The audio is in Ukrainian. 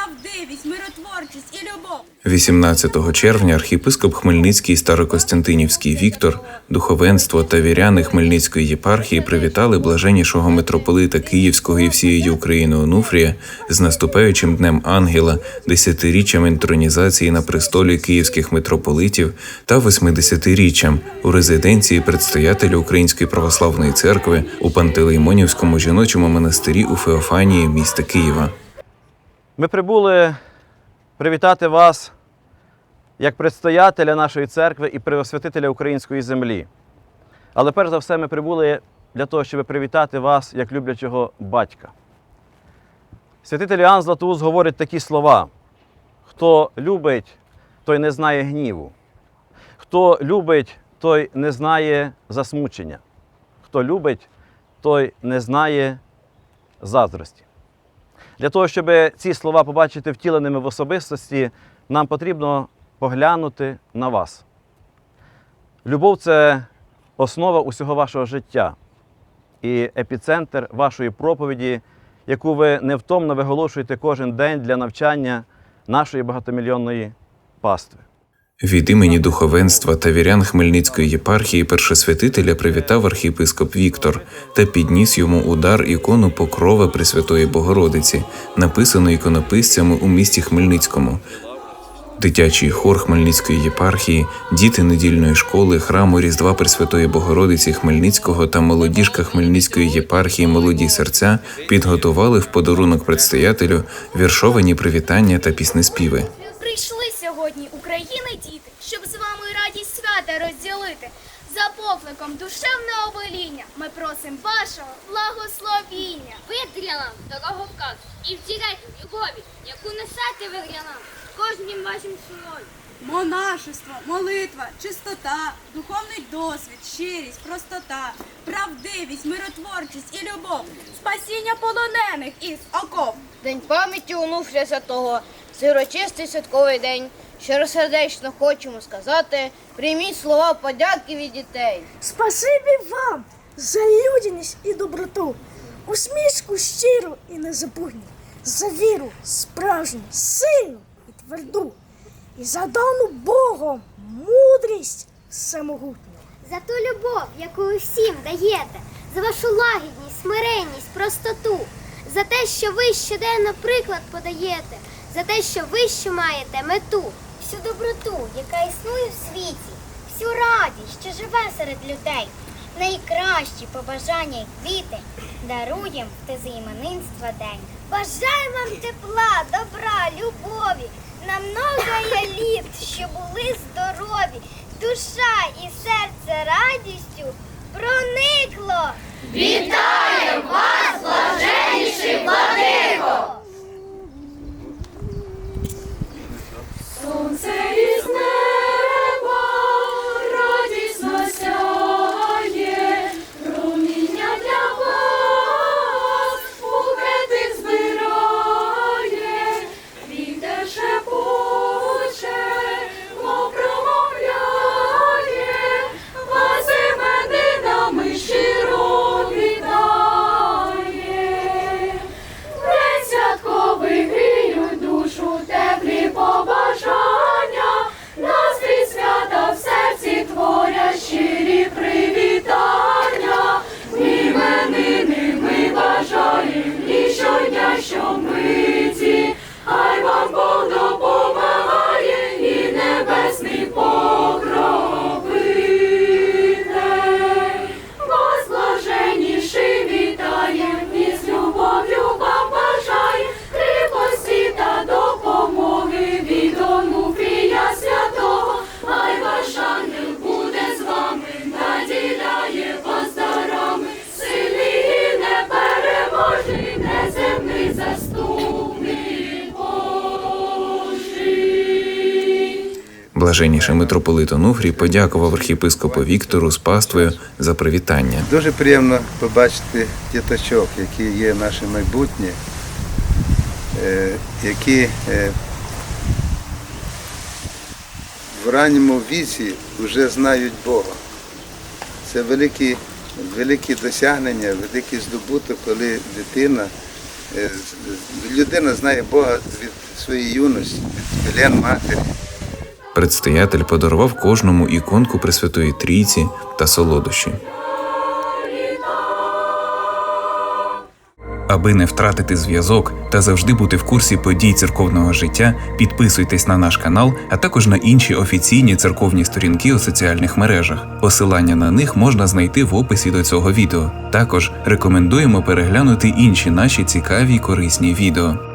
правдивість, миротворчість і любов. 18 червня архієпископ Хмельницький Старокостянтинівський Віктор, духовенство та віряни Хмельницької єпархії привітали блаженнішого митрополита Київського і всієї України Онуфрія з наступаючим днем Ангела, десятиріччям інтронізації на престолі київських митрополитів та 80-річчям у резиденції предстоятеля Української православної церкви у Пантелеймонівському жіночому монастирі у Феофанії міста Києва. Ми прибули привітати вас як предстоятеля нашої церкви і преосвятителя української землі. Але перш за все ми прибули для того, щоб привітати вас як люблячого батька. Святитель Іоанн Златоуст говорить такі слова: хто любить, той не знає гніву. Хто любить, той не знає засмучення. Хто любить, той не знає заздрості. Для того, щоб ці слова побачити втіленими в особистості, нам потрібно поглянути на вас. Любов це основа усього вашого життя і епіцентр вашої проповіді, яку ви невтомно виголошуєте кожен день для навчання нашої багатомільйонної пастви. Від імені духовенства та вірян Хмельницької єпархії першосвятителя привітав архієпископ Віктор та підніс йому удар ікону Покрова Пресвятої Богородиці, написану іконописцями у місті Хмельницькому. Дитячий хор Хмельницької єпархії, діти недільної школи, храму Різдва Пресвятої Богородиці Хмельницького та молодіжка Хмельницької єпархії Молоді серця підготували в подарунок предстоятелю віршовані привітання та піснеспіви. Прийшли сьогодні України діти, щоб з вами радість свята розділити. За покликом душевного воління ми просимо вашого благословіння. Ви для нас дороговказ і втірайте в любові, яку несете ви для нас кожнім вашим словом. Монашество, молитва, чистота, духовний досвід, щирість, простота, правдивість, миротворчість і любов, спасіння полонених із окоп. День пам'яті онуфря святого, сирочистий святковий день. Щиросердечно хочемо сказати, прийміть слова подяки від дітей. Спасибі вам за людяність і доброту, усмішку щиру і незабутню, за віру справжню, сильну і тверду, і за дану Богом мудрість самогутню. за ту любов, яку ви всім даєте, за вашу лагідність, смиренність, простоту, за те, що ви щоденно приклад подаєте, за те, що ви ще маєте мету, всю доброту, яка існує в світі, всю радість, що живе серед людей, найкращі побажання й квіти даруєм в те іменинства день. Бажаю вам тепла, добра, любові, на многое літ, що були здорові, душа і серце радістю проникло. Сонце Блаженніший митрополит Онуфрій подякував архієпископу Віктору з паствою за привітання. Дуже приємно побачити діточок, які є наше майбутнє, е, які е, в ранньому віці вже знають Бога. Це великі, великі досягнення, великий здобуток, коли дитина, е, людина знає Бога від своїй юності, від матері. Предстоятель подарував кожному іконку Пресвятої Трійці та солодощі. Аби не втратити зв'язок та завжди бути в курсі подій церковного життя, підписуйтесь на наш канал, а також на інші офіційні церковні сторінки у соціальних мережах. Посилання на них можна знайти в описі до цього відео. Також рекомендуємо переглянути інші наші цікаві й корисні відео.